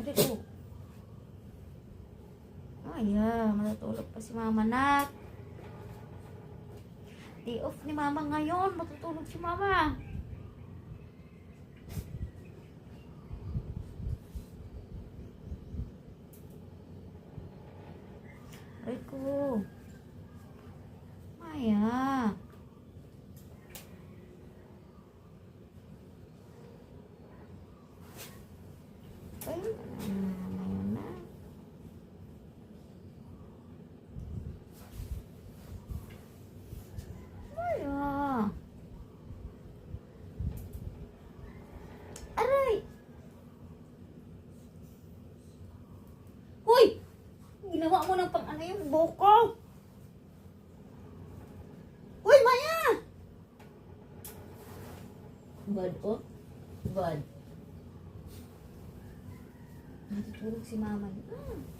Ari ko. Ay, ah, matutulog pa si mama nat. Day off ni mama ngayon. Matutulog si mama. Ay ko. Maya. Ay, ngayon na. Maya. Aray! Hoy! Ginawa mo ng pang ano yung buko. Uy, Maya! Bad, oh. Bad. Natutulog si mama. Ah.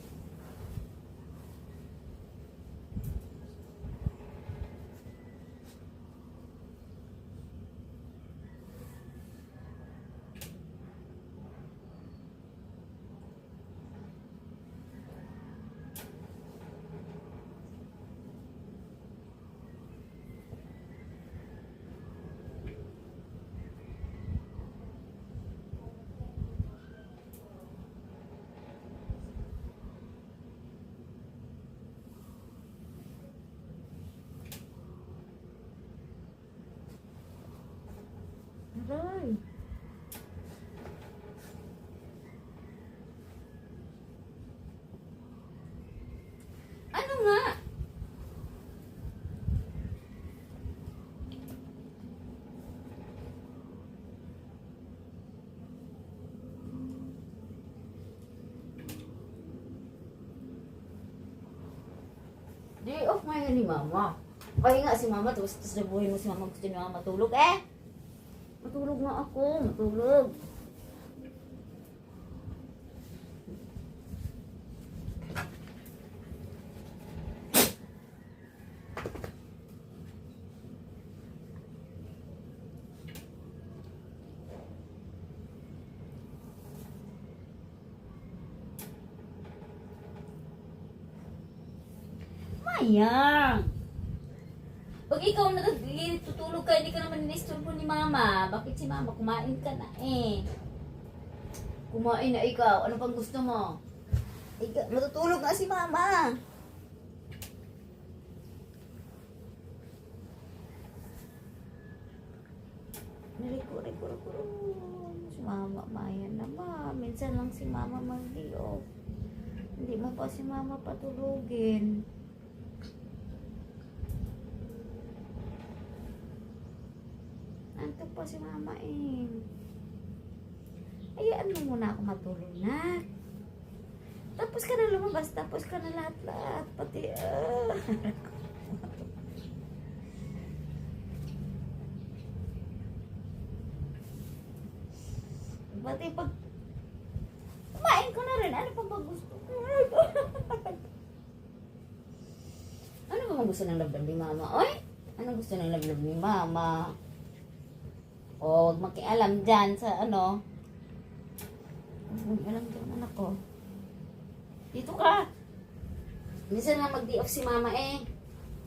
Aray. Ano nga? Day off ngayon ni mama. Pahinga si mama, tapos tapos nabuhin mo si mama gusto niya matulog eh. Matulog nga ako, matulog. Mayang! Pag ikaw natutulog ka, hindi ka naman inisturbo ni mama. Bakit si mama? Kumain ka na eh. Kumain na ikaw. Ano pang gusto mo? Ika, matutulog nga si mama. Riko, Si mama, maya naman. Minsan lang si mama mag-off. Hindi mo pa si mama patulugin. Antok pa si mama eh. Ayaan mo muna ako matulog na. Tapos ka na lumabas, tapos ka na lahat-lahat. Pati, ah. Pati pag kumain ko na rin, ano pa ba gusto ko? ano ba gusto ng lablab ni mama? Oy, ano gusto ng lablab ni mama? O, huwag makialam dyan sa ano. Huwag makialam dyan, anak ko. Dito ka. Minsan nga mag-day off si mama eh.